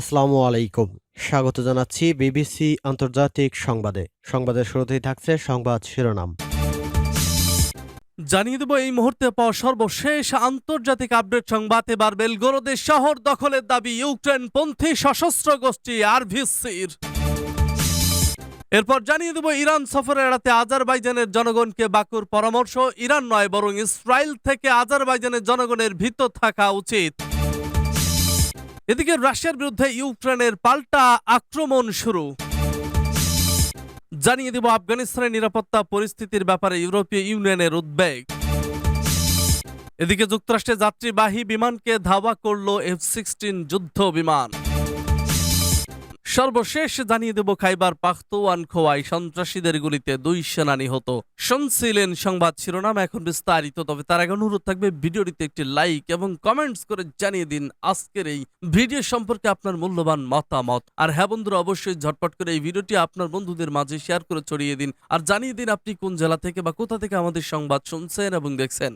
আসসালামু আলাইকুম। স্বাগত জানাচ্ছি বিবিসি আন্তর্জাতিক সংবাদে। সংবাদের শুরুতেই থাকছে সংবাদ শিরোনাম। জানিয়ে দেব এই মুহূর্তে পাওয়া সর্বশেষ আন্তর্জাতিক আপডেট সংবাদ। এবার বেলগোরদের শহর দখলের দাবি ইউক্রেন পন্থী সশস্ত্র গোষ্ঠী আরভিসির। এরপর জানিয়ে দেব, ইরান সফরে এড়াতে আজারবাইজানের জনগণকে বাকুর পরামর্শ। ইরান নয়, বরং ইসরায়েল থেকে আজারবাইজানের জনগণের ভীত থাকা উচিত। এদিকে রাশিয়ার বিরুদ্ধে ইউক্রেনের পাল্টা আক্রমণ শুরু। জানিয়ে দেব আফগানিস্তানের নিরাপত্তা পরিস্থিতির ব্যাপারে ইউরোপীয় ইউনিয়নের উদ্বেগ। এদিকে যুক্তরাষ্ট্রে যাত্রীবাহী বিমানকে ধাওয়া করল এফ সিক্সটিন যুদ্ধ বিমান সর্বশেষ জানিয়ে দেব, খাইবার পাখতোয়ান খোয়াই সন্ত্রাসীদের গুলিতে দুই সেনা নিহত। শুনছিলেন সংবাদ শিরোনাম, এখন বিস্তারিত, তবে তার আগে অনুরোধ থাকবে, ভিডিওটিতে একটি লাইক এবং কমেন্টস করে জানিয়ে দিন আজকের এই ভিডিও সম্পর্কে আপনার মূল্যবান মতামত। আর হ্যাঁ বন্ধুরা, অবশ্যই ঝটপট করে এই ভিডিওটি আপনার বন্ধুদের মাঝে শেয়ার করে ছড়িয়ে দিন। আর জানিয়ে দিন আপনি কোন জেলা থেকে বা কোথা থেকে আমাদের সংবাদ শুনছেন এবং দেখছেন।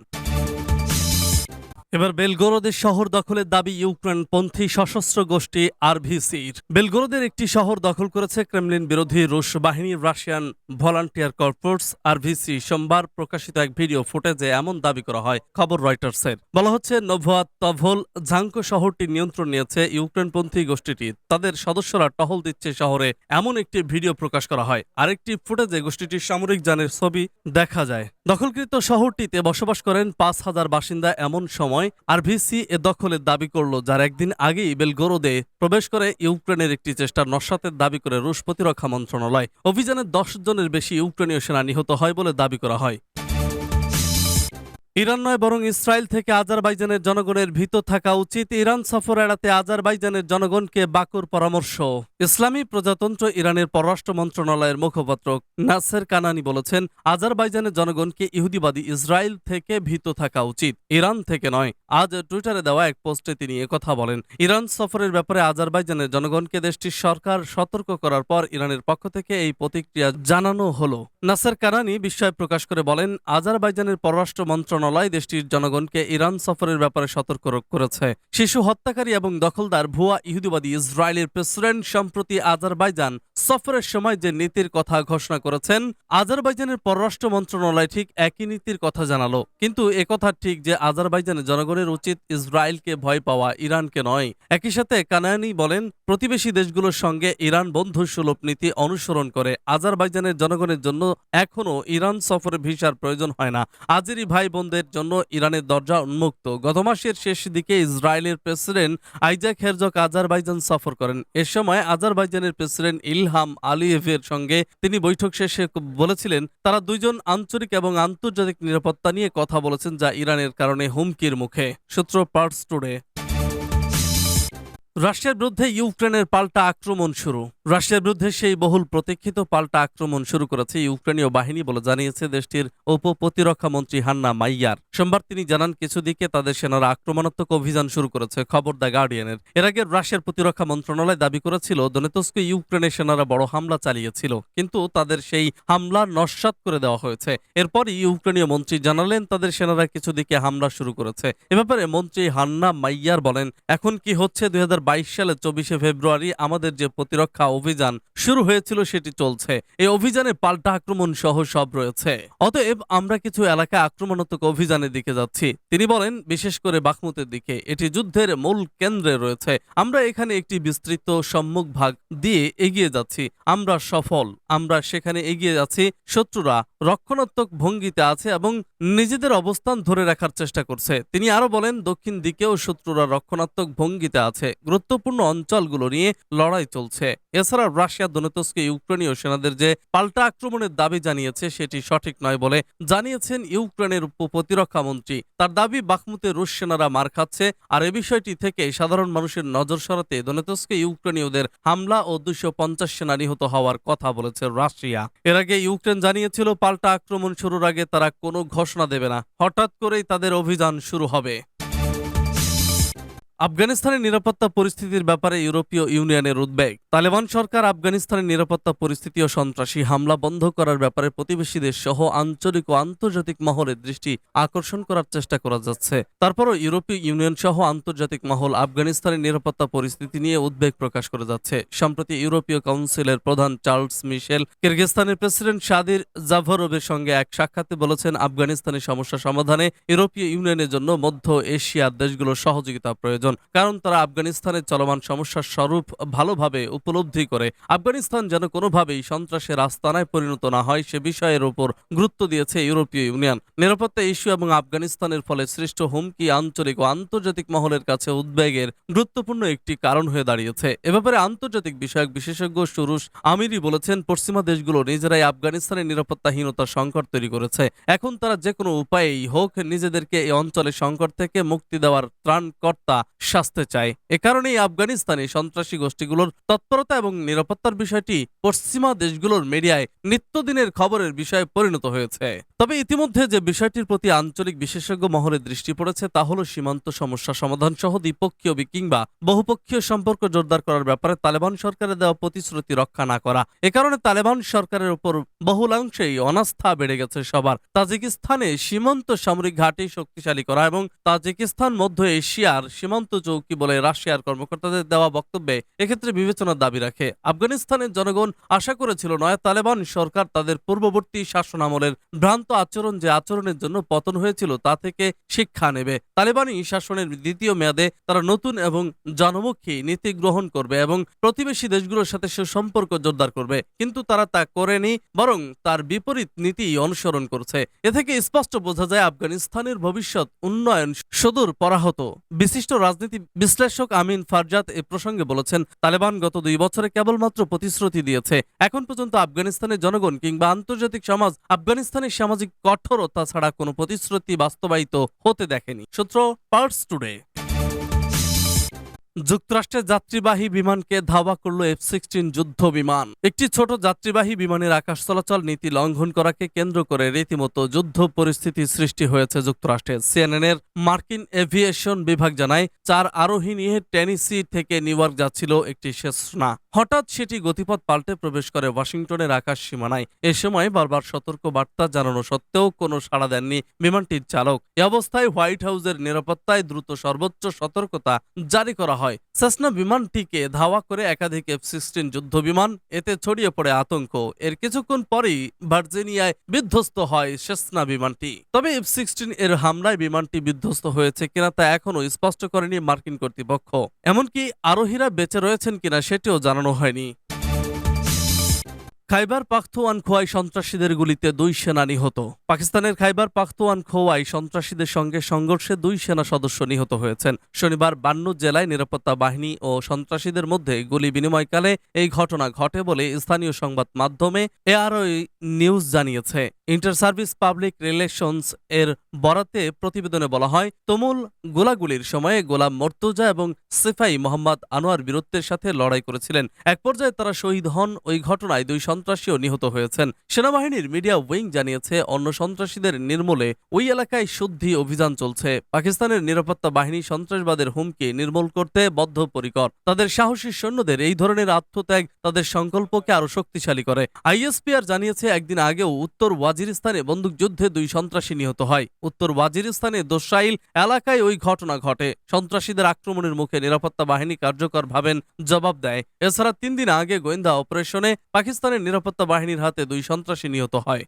এবার বেলগোরদের শহর দখলের দাবি ইউক্রেন পন্থী সশস্ত্র গোষ্ঠী আরভিসির। বেলগোরদের একটি শহর দখল করেছে ক্রেমলিন বিরোধী রুশ বাহিনী রাশিয়ান ভলান্টিয়ার কর্পোর্টস আরভিসি। সোমবার প্রকাশিত এক ভিডিও ফুটেজে এমন দাবি করা হয়, খবর রয়টার্সের। বলা হচ্ছে নোভোয়াত তভল ঝাঙ্কো শহরটি নিয়ন্ত্রণ নিয়েছে ইউক্রেনপন্থী গোষ্ঠীটি। তাদের সদস্যরা টহল দিচ্ছে শহরে, এমন একটি ভিডিও প্রকাশ করা হয়। আরেকটি ফুটেজে গোষ্ঠীটির সামরিক যানের ছবি দেখা যায়। দখলকৃত শহরটিতে বসবাস করেন পাঁচ হাজার বাসিন্দা এমন সময় আর আরভিসি এ দখলের দাবি করল, যার একদিন আগেই বেলগোরোদে প্রবেশ করে ইউক্রেনের একটি চেষ্টা নস্বাতের দাবি করে রুশ প্রতিরক্ষা মন্ত্রণালয়। অভিযানে দশ জনের বেশি ইউক্রেনীয় সেনা নিহত হয় বলে দাবি করা হয়। ইরান নয়, বরং ইসরায়েল থেকে আজারবাইজানের জনগণের ভীত থাকা উচিত। ইরান সফর এড়াতে আজারবাইজানের জনগণকে বাকুর পরামর্শ। ইসলামী প্রজাতন্ত্র ইরানের পররাষ্ট্র মন্ত্রণালয়ের মুখপাত্র নাসের কানানি বলেছেন, আজারবাইজানের জনগণকে ইহুদিবাদী ইসরায়েল থেকে ভীত থাকা উচিত। ইরান থেকে নয়, আজ টুইটারে দেওয়া এক পোস্টে তিনি কথা বলেন, ইরান সফরের ব্যাপারে আজারবাইজানের জনগণকে দেশটির সরকার সতর্ক করার পর ইরানের পক্ষ থেকে এই প্রতিক্রিয়া জানানো হলো। নাসের কানানি বিস্ময় প্রকাশ করে বলেন, আজারবাইজানের পররাষ্ট্র মন্ত্রণালয় দেশটির জনগণকে ইরান সফরের ব্যাপারে সতর্ক করেছে। শিশু হত্যাকারী এবং দখলদার ভুয়া ইহুদিবাদী ইসরায়েলের প্রেসিডেন্ট সম্প্রতি আজারবাইজান সফরের সময় যে নীতির কথা ঘোষণা করেছেন, আজারবাইজানের পররাষ্ট্র মন্ত্রণালয় ঠিক একই নীতির কথা জানালো। কিন্তু একথা ঠিক যে আজারবাইজানের জনগণের উচিত ইসরায়েলকে ভয় পাওয়া ইরানকে নয়। একই সাথে কানায়ানি বলেন, প্রতিবেশী দেশগুলোর সঙ্গে ইরান বন্ধু সুলভ নীতি অনুসরণ করে আজারবাইজানের জনগণের জন্য এখনও ইরান সফরে ভিসার প্রয়োজন হয় না। আজেরই ভাই বোনদের জন্য ইরানের দরজা উন্মুক্ত। গত মাসের শেষ দিকে ইসরায়েলের প্রেসিডেন্ট আইজাক হেরজক আজারবাইজান সফর করেন। এ সময় আজারবাইজানের প্রেসিডেন্ট ইলহাম আলিয়েভের সঙ্গে তিনি বৈঠক শেষে বলেছিলেন, তারা দুইজন আঞ্চলিক এবং আন্তর্জাতিক নিরাপত্তা নিয়ে কথা বলেছেন যা ইরানের কারণে হুমকির মুখে। সূত্র পার্টস টুডে। রাশিয়ার বিরুদ্ধে ইউক্রেনের পাল্টা আক্রমণ শুরু। রাশিয়ার বিরুদ্ধে সেই বহুল প্রতীক্ষিত পাল্টা আক্রমণ শুরু করেছে ইউক্রেনীয় বাহিনী বলে জানিয়েছে দেশটির উপ প্রতিরক্ষা মন্ত্রী হান্না মাইয়ার। সোমবার তিনি জানান, কিছু দিকে তাদের সেনারা আক্রমণাত্মক অভিযান শুরু করেছে, খবর দ্য গার্ডিয়ানের। এর আগে রাশিয়ার প্রতিরক্ষা মন্ত্রণালয় দাবি করেছিল, দনেতস্ক ইউক্রেনের সেনারা বড় হামলা চালিয়েছিল, কিন্তু তাদের সেই হামলা নস্বাত করে দেওয়া হয়েছে। এরপরই ইউক্রেনীয় মন্ত্রী জানালেন, তাদের সেনারা কিছু দিকে হামলা শুরু করেছে। এ ব্যাপারে মন্ত্রী হান্না মাইয়ার বলেন, এখন কি হচ্ছে দুই হাজার সালের চব্বিশে ফেব্রুয়ারি আমাদের যে প্রতিরক্ষা অভিযান শুরু হয়েছিল সেটি চলছে। এই অভিযানে পাল্টা আক্রমণ সহ সব রয়েছে। অতএব আমরা কিছু এলাকা আক্রমণাত্মক অভিযানের দিকে যাচ্ছি। তিনি বলেন, বিশেষ করে বাখমুতের দিকে। এটি যুদ্ধের মূল কেন্দ্রে রয়েছে। আমরা এখানে একটি বিস্তৃত সম্মুখ ভাগ দিয়ে এগিয়ে যাচ্ছি। আমরা সফল। আমরা সেখানে এগিয়ে যাচ্ছি। শত্রুরা রক্ষণাত্মক ভঙ্গিতে আছে এবং নিজেদের অবস্থান ধরে রাখার চেষ্টা করছে। তিনি আরও বলেন, দক্ষিণ দিকেও শত্রুরা রক্ষণাত্মক ভঙ্গিতে আছে। গুরুত্বপূর্ণ অঞ্চলগুলো নিয়ে লড়াই চলছে। এছাড়া রাশিয়া দনেতস্কে ইউক্রেনীয় সেনাদের যে পাল্টা আক্রমণের দাবি জানিয়েছে, সেটি সঠিক নয় বলে জানিয়েছেন ইউক্রেনের প্রতিরক্ষা মন্ত্রী। তার দাবি, বাখমুতে রুশ সেনারা মার খাচ্ছে, আর এ বিষয়টি থেকে সাধারণ মানুষের নজর সরাতে দনেতস্কে ইউক্রেনীয়দের হামলা ও দুশো পঞ্চাশ সেনা নিহত হওয়ার কথা বলেছে রাশিয়া। এর আগে ইউক্রেন জানিয়েছিল, পাল্টা আক্রমণ শুরুর আগে তারা কোনো ঘোষণা দেবে না। হঠাৎ করেই তাদের অভিযান শুরু হবে। আফগানিস্তানের নিরাপত্তা পরিস্থিতির ব্যাপারে ইউরোপীয় ইউনিয়নের উদ্বেগ। তালেবান সরকার আফগানিস্তানের নিরাপত্তা পরিস্থিতি ও সন্ত্রাসী হামলা বন্ধ করার ব্যাপারে প্রতিবেশী দেশ সহ আঞ্চলিক ও আন্তর্জাতিক মহলের দৃষ্টি আকর্ষণ করার চেষ্টা করা যাচ্ছে। তারপরও ইউরোপীয় ইউনিয়ন সহ আন্তর্জাতিক মহল আফগানিস্তানের নিরাপত্তা পরিস্থিতি নিয়ে উদ্বেগ প্রকাশ করে যাচ্ছে। সম্প্রতি ইউরোপীয় কাউন্সিলের প্রধান চার্লস মিশেল কিরগিস্তানের প্রেসিডেন্ট শাদির জাভরোভের সঙ্গে এক সাক্ষাতে বলেছেন, আফগানিস্তানের সমস্যা সমাধানে ইউরোপীয় ইউনিয়নের জন্য মধ্য এশিয়ার দেশগুলোর সহযোগিতা প্রয়োজন। কারণ তারা আফগানিস্তানের চলমান সমস্যার স্বরূপ ভালোভাবে উপলব্ধি করে। আফগানিস্তান যেন কোনোভাবেই সন্ত্রাসের আস্তানায় পরিণত না হয়, সে বিষয়ের উপর গুরুত্ব দিয়েছে ইউরোপীয় ইউনিয়ন। নিরাপত্তা ইস্যু এবং আফগানিস্তানের ফলে সৃষ্ট হুমকি আঞ্চলিক ও আন্তর্জাতিক মহলের কাছে উদ্বেগের গুরুত্বপূর্ণ একটি কারণ হয়ে দাঁড়িয়েছে। এ ব্যাপারে আন্তর্জাতিক বিষয়ক বিশেষজ্ঞ সুরুষ আমিরি বলেছেন, পশ্চিমা দেশগুলো নিজেরাই আফগানিস্তানের নিরাপত্তাহীনতার সংকট তৈরি করেছে। এখন তারা যে কোনো উপায়েই হোক নিজেদেরকে এই অঞ্চলের সংকট থেকে মুক্তি দেওয়ার ত্রাণকর্তা শাস্তে চায়। এ কারণেই আফগানিস্তানে সন্ত্রাসী গোষ্ঠীগুলোর তৎপরতা এবং নিরাপত্তার বিষয়টি পশ্চিমা দেশগুলোর মিডিয়ায় নিত্যদিনের খবরের বিষয়ে পরিণত হয়েছে। তবে ইতিমধ্যে যে বিষয়টির প্রতি আঞ্চলিক বিশেষজ্ঞ মহলের দৃষ্টি পড়েছে তা হল সীমান্ত সমস্যা সমাধান সহ দ্বিপক্ষীয় কিংবা বহুপক্ষীয় সম্পর্ক জোরদার করার ব্যাপারে তালেবান সরকারের দেওয়া প্রতিশ্রুতি রক্ষা না করা। এ কারণে তালেবান সরকারের উপর বহুলাংশেই অনাস্থা বেড়ে গেছে সবার। তাজিকিস্তানে সীমান্ত সামরিক ঘাঁটি শক্তিশালী করা এবং তাজিকিস্তান মধ্য এশিয়ার সীমান্ত চৌকি বলে রাশিয়ার কর্মকর্তাদের দেওয়া বক্তব্যে এক্ষেত্রে বিবেচনার দাবি রাখে। আফগানিস্তানের জনগণ আশা করেছিল নয় তালেবান সরকার তাদের পূর্ববর্তী শাসনামলের ভ্রান্ত আচরণ যে আচরণের জন্য পতন হয়েছিল তা থেকে শিক্ষা নেবে। তালেবানি শাসনের দ্বিতীয় মেয়াদে তারা নতুন এবং জনমুখী নীতি গ্রহণ করবে এবং প্রতিবেশী দেশগুলোর সাথে সুসম্পর্ক জোরদার করবে। কিন্তু তারা তা করেনি, বরং তার বিপরীত নীতি অনুসরণ করছে। এ থেকে স্পষ্ট বোঝা যায় আফগানিস্তানের ভবিষ্যৎ উন্নয়ন সুদূর পরাহত। বিশিষ্ট রাজনীতি বিশ্লেষক আমিন ফারজাদ এ প্রসঙ্গে বলেছেন, তালেবান গত দুই বছরে কেবলমাত্র প্রতিশ্রুতি দিয়েছে। এখন পর্যন্ত আফগানিস্তানের জনগণ কিংবা আন্তর্জাতিক সমাজ আফগানিস্তানের সামাজিক কঠোরতা ছাড়া কোনো প্রতিশ্রুতি বাস্তবায়িত হতে দেখেনি। সূত্র পার্টস টুডে। যুক্তরাষ্ট্রের যাত্রীবাহী বিমানকে ধাওয়া করল এফ সিক্সটিন যুদ্ধ বিমান। একটি ছোট যাত্রীবাহী বিমানের আকাশ চলাচল নীতি লঙ্ঘন করাকে কেন্দ্র করে রীতিমতো যুদ্ধ পরিস্থিতি সৃষ্টি হয়েছে যুক্তরাষ্ট্রে। সিএনএন এর মার্কিন এভিয়েশন বিভাগ জানায়, চার আরোহী নিয়ে টেনিসি থেকে নিউ ইয়র্ক যাচ্ছিল একটি সেসনা হঠাৎ সেটি গতিপথ পাল্টে প্রবেশ করে ওয়াশিংটনের আকাশ সীমানায়। এ সময় বারবার সতর্ক বার্তা জানানো সত্ত্বেও কোনো সাড়া দেননি বিমানটির চালক। এ অবস্থায় হোয়াইট হাউসের নিরাপত্তায় দ্রুত সর্বোচ্চ সতর্কতা জারি করা হয়। সেসনা বিমানটিকে ধাওয়া করে একাধিক এফ সিক্সটিন যুদ্ধ বিমান এতে ছড়িয়ে পড়ে আতঙ্ক। এর কিছুক্ষণ পরেই ভার্জিনিয়ায় বিধ্বস্ত হয় সেসনা বিমানটি। তবে এফ সিক্সটিন এর হামলায় বিমানটি বিধ্বস্ত হয়েছে কিনা তা এখনও স্পষ্ট করেনি মার্কিন কর্তৃপক্ষ। এমনকি আরোহীরা বেঁচে রয়েছেন কিনা সেটিও জানানো হয়নি। খাইবার পাখতুয়ান খোয়াই সন্ত্রাসীদের গুলিতে দুই সেনা নিহত। পাকিস্তানের খাইবার পাখতুয়ান খোয়াই সন্ত্রাসীদের সঙ্গে সংঘর্ষে দুই সেনা সদস্য নিহত হয়েছেন। শনিবার বান্নু জেলায় নিরাপত্তা বাহিনী ও সন্ত্রাসীদের মধ্যে গুলি বিনিময়কালে এই ঘটনা ঘটে বলে স্থানীয় সংবাদ মাধ্যমে এআরওই নিউজ জানিয়েছে। ইন্টার সার্ভিস পাবলিক রিলেশনস এর বরাতে প্রতিবেদনে বলা হয়, তুমুল গোলাগুলির সময়ে গোলাম মর্তুজা এবং সিফাই মোহাম্মদ আনোয়ার বীরত্বের সাথে লড়াই করেছিলেন। এক পর্যায়ে তারা শহীদ হন, ওই ঘটনায় দুই সন্ত্রাসীও নিহত হয়েছেন। সেনাবাহিনীর মিডিয়া উইং জানিয়েছে, অন্য সন্ত্রাসীদের নির্মূলে ওই এলাকায় শুদ্ধি অভিযান চলছে। পাকিস্তানের নিরাপত্তা বাহিনী সন্ত্রাসবাদের হুমকি নির্মূল করতে বদ্ধপরিকর। তাদের সাহসী সৈন্যদের এই ধরনের আত্মত্যাগ তাদের সংকল্পকে আরও শক্তিশালী করে। আইএসপিআর জানিয়েছে, একদিন আগেও উত্তর ওয়াজিরিস্তানে বন্দুকযুদ্ধে দুই সন্ত্রাসী নিহত হয়। উত্তর ওয়াজিরিস্তানে দোসাইল এলাকায় ওই ঘটনা ঘটে। সন্ত্রাসীদের আক্রমণের মুখে নিরাপত্তা বাহিনী কার্যকর ভাবেন জবাব দেয়। এছাড়া তিন দিন আগে গোয়েন্দা অপারেশনে পাকিস্তানের নিরাপত্তা বাহিনীর হাতে দুই সন্ত্রাসী নিহত হয়।